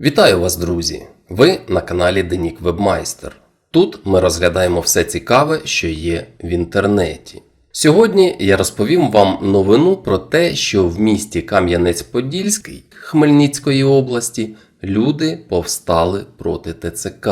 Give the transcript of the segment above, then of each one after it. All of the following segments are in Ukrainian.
Вітаю вас, друзі! Ви на каналі Денік Вебмайстер. Тут ми розглядаємо все цікаве, що є в інтернеті. Сьогодні я розповім вам новину про те, що в місті Кам'янець-Подільський Хмельницької області люди повстали проти ТЦК.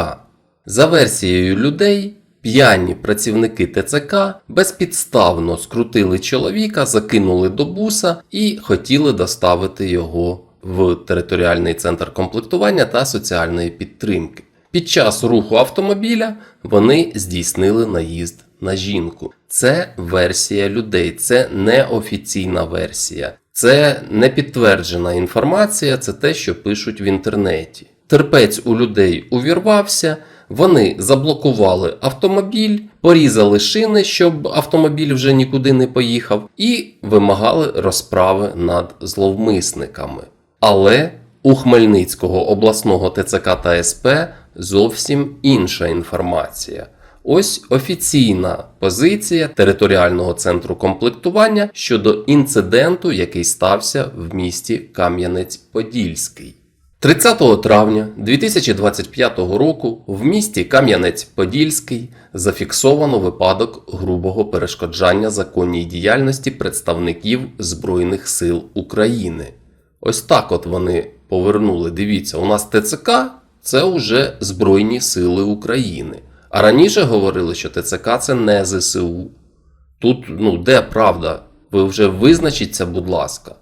За версією людей, п'яні працівники ТЦК безпідставно скрутили чоловіка, закинули до буса і хотіли доставити його в територіальний центр комплектування та соціальної підтримки. Під час руху автомобіля вони здійснили наїзд на жінку. Це версія людей, це неофіційна версія, це не підтверджена інформація, це те, що пишуть в інтернеті. Терпець у людей увірвався. Вони заблокували автомобіль, порізали шини, щоб автомобіль вже нікуди не поїхав, і вимагали розправи над зловмисниками. Але у Хмельницького обласного ТЦК та СП зовсім інша інформація. Ось офіційна позиція територіального центру комплектування щодо інциденту, який стався в місті Кам'янець-Подільський. 30 травня 2025 року в місті Кам'янець-Подільський зафіксовано випадок грубого перешкоджання законній діяльності представників Збройних сил України. Ось так от вони повернули. Дивіться, у нас ТЦК це вже Збройні Сили України. А раніше говорили, що ТЦК це не ЗСУ. Тут, ну, де правда? Ви вже визначіться, будь ласка.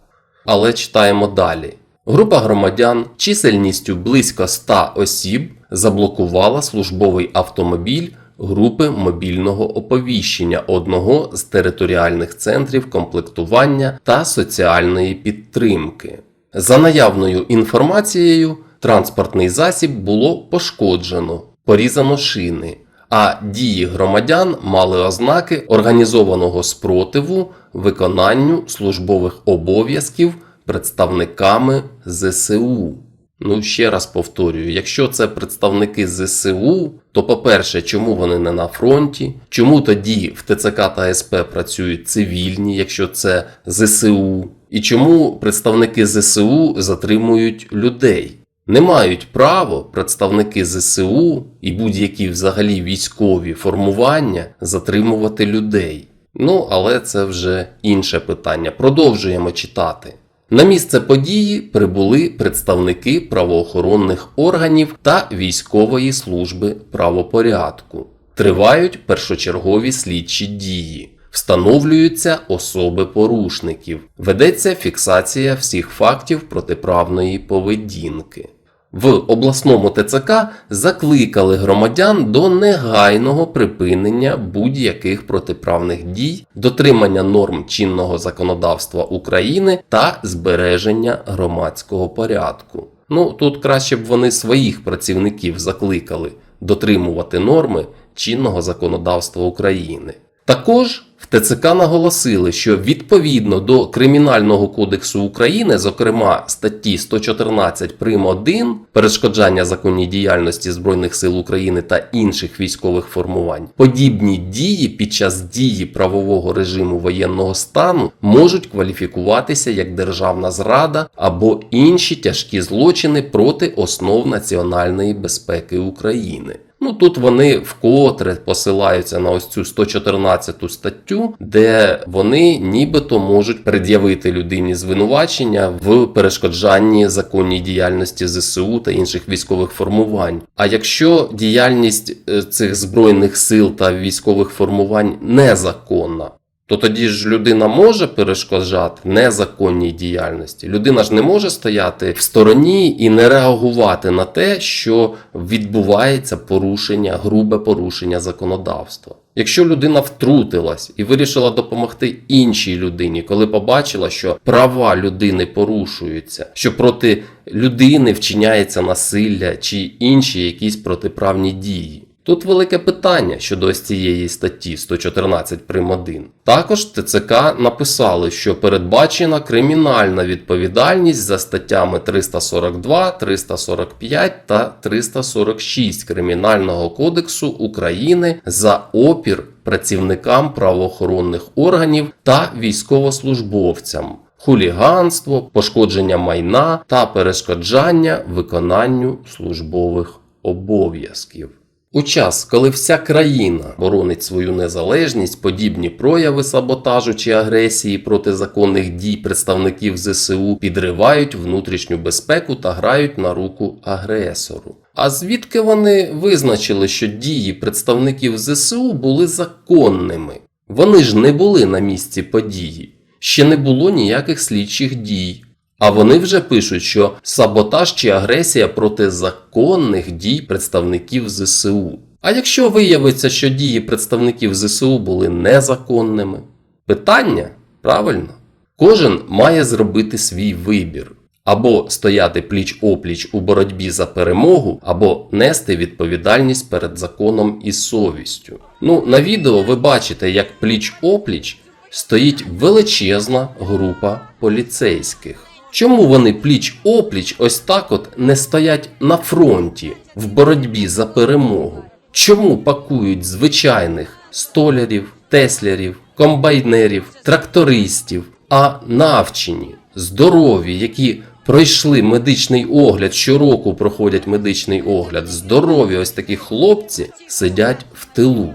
Але читаємо далі. Група громадян чисельністю близько 100 осіб заблокувала службовий автомобіль групи мобільного оповіщення одного з територіальних центрів комплектування та соціальної підтримки. За наявною інформацією, транспортний засіб було пошкоджено, порізано шини, а дії громадян мали ознаки організованого спротиву виконанню службових обов'язків представниками ЗСУ. Ну, ще раз повторюю, якщо це представники ЗСУ, то по-перше, чому вони не на фронті? Чому тоді в ТЦК та СП працюють цивільні, якщо це ЗСУ? І чому представники ЗСУ затримують людей? Не мають право представники ЗСУ і будь-які взагалі військові формування затримувати людей. Ну, але це вже інше питання. Продовжуємо читати. На місце події прибули представники правоохоронних органів та військової служби правопорядку. Тривають першочергові слідчі дії. Встановлюються особи порушників. Ведеться фіксація всіх фактів протиправної поведінки. В обласному ТЦК закликали громадян до негайного припинення будь-яких протиправних дій, дотримання норм чинного законодавства України та збереження громадського порядку. Ну тут краще б вони своїх працівників закликали дотримувати норми чинного законодавства України. Також ТЦК наголосили, що відповідно до Кримінального кодексу України, зокрема статті 114 прим. 1 перешкоджання законній діяльності Збройних сил України та інших військових формувань, подібні дії під час дії правового режиму воєнного стану можуть кваліфікуватися як державна зрада або інші тяжкі злочини проти основ національної безпеки України. Ну тут вони вкотре посилаються на ось цю 114 статтю, де вони нібито можуть пред'явити людині звинувачення в перешкоджанні законній діяльності ЗСУ та інших військових формувань. А якщо діяльність е, цих збройних сил та військових формувань незаконна, то тоді ж людина може перешкоджати незаконній діяльності. Людина ж не може стояти в стороні і не реагувати на те, що відбувається порушення, грубе порушення законодавства. Якщо людина втрутилась і вирішила допомогти іншій людині, коли побачила, що права людини порушуються, що проти людини вчиняється насилля чи інші якісь протиправні дії. Тут велике питання щодо ось цієї статті 114 прим. 1. Також ТЦК написали, що передбачена кримінальна відповідальність за статтями 342, 345 та 346 Кримінального кодексу України за опір працівникам правоохоронних органів та військовослужбовцям. хуліганство, пошкодження майна та перешкоджання виконанню службових обов'язків. У час, коли вся країна боронить свою незалежність, подібні прояви саботажу чи агресії проти законних дій представників ЗСУ підривають внутрішню безпеку та грають на руку агресору. А звідки вони визначили, що дії представників ЗСУ були законними? Вони ж не були на місці події, ще не було ніяких слідчих дій. А вони вже пишуть, що саботаж чи агресія проти законних дій представників ЗСУ. А якщо виявиться, що дії представників ЗСУ були незаконними? Питання правильно. Кожен має зробити свій вибір. Або стояти пліч опліч у боротьбі за перемогу, або нести відповідальність перед законом і совістю. Ну, на відео ви бачите, як пліч опліч стоїть величезна група поліцейських. Чому вони пліч опліч ось так от не стоять на фронті в боротьбі за перемогу? Чому пакують звичайних столярів, теслярів, комбайнерів, трактористів, а навчені, здорові, які пройшли медичний огляд, щороку проходять медичний огляд, здорові ось такі хлопці сидять в тилу.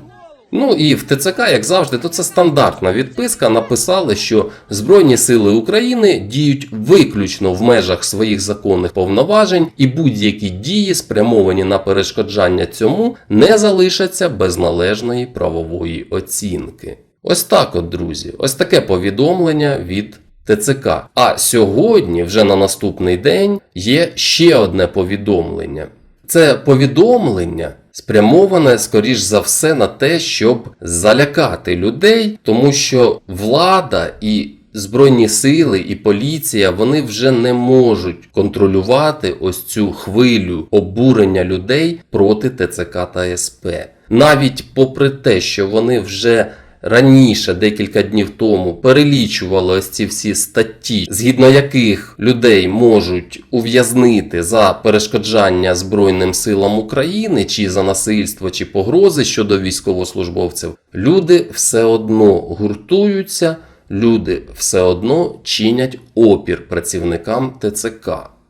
Ну і в ТЦК, як завжди, то це стандартна відписка. Написали, що Збройні сили України діють виключно в межах своїх законних повноважень, і будь-які дії, спрямовані на перешкоджання цьому, не залишаться без належної правової оцінки. Ось так, от, друзі, ось таке повідомлення від. ТЦК. А сьогодні, вже на наступний день, є ще одне повідомлення. Це повідомлення спрямоване, скоріш за все, на те, щоб залякати людей, тому що влада і Збройні сили і поліція вони вже не можуть контролювати ось цю хвилю обурення людей проти ТЦК та СП. Навіть попри те, що вони вже раніше, декілька днів тому, перелічували ось ці всі статті, згідно яких людей можуть ув'язнити за перешкоджання Збройним силам України, чи за насильство, чи погрози щодо військовослужбовців, люди все одно гуртуються, люди все одно чинять опір працівникам ТЦК.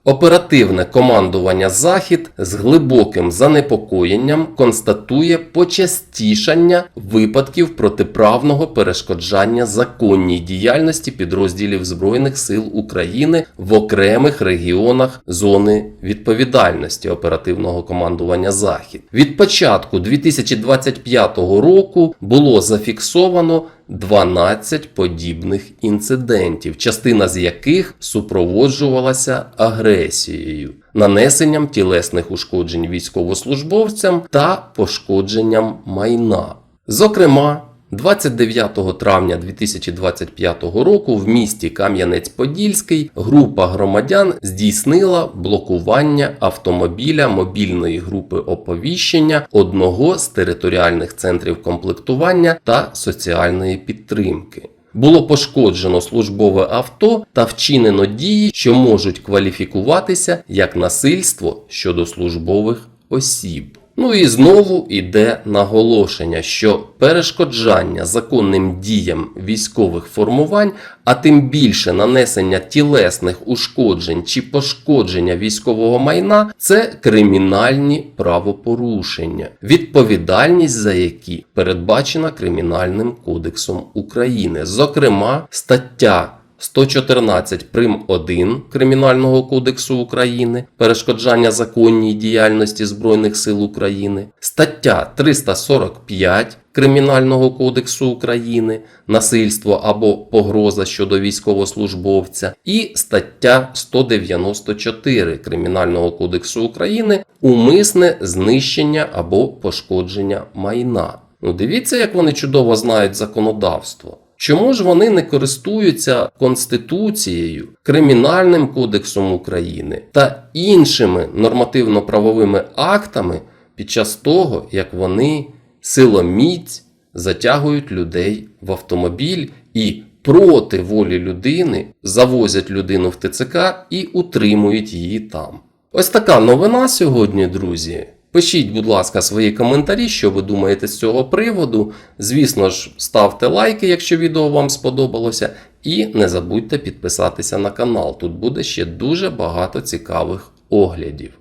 Оперативне командування Захід з глибоким занепокоєнням констатує почастішання випадків протиправного перешкоджання законній діяльності підрозділів Збройних сил України в окремих регіонах зони відповідальності оперативного командування Захід. Від початку 2025 року було зафіксовано 12 подібних інцидентів, частина з яких супроводжувалася агресією, нанесенням тілесних ушкоджень військовослужбовцям та пошкодженням майна. Зокрема, 29 травня 2025 року в місті Кам'янець-Подільський група громадян здійснила блокування автомобіля мобільної групи оповіщення одного з територіальних центрів комплектування та соціальної підтримки. Було пошкоджено службове авто та вчинено дії, що можуть кваліфікуватися як насильство щодо службових осіб. Ну і знову йде наголошення, що перешкоджання законним діям військових формувань, а тим більше нанесення тілесних ушкоджень чи пошкодження військового майна це кримінальні правопорушення, відповідальність за які передбачена Кримінальним кодексом України, зокрема стаття 114 прим 1 Кримінального кодексу України перешкоджання законній діяльності Збройних сил України, стаття 345 Кримінального кодексу України насильство або погроза щодо військовослужбовця і стаття 194 Кримінального кодексу України умисне знищення або пошкодження майна. Ну дивіться, як вони чудово знають законодавство. Чому ж вони не користуються Конституцією, Кримінальним кодексом України та іншими нормативно-правовими актами під час того, як вони силоміць затягують людей в автомобіль і проти волі людини завозять людину в ТЦК і утримують її там? Ось така новина сьогодні, друзі. Пишіть, будь ласка, свої коментарі, що ви думаєте з цього приводу. Звісно ж, ставте лайки, якщо відео вам сподобалося, І не забудьте підписатися на канал. Тут буде ще дуже багато цікавих оглядів.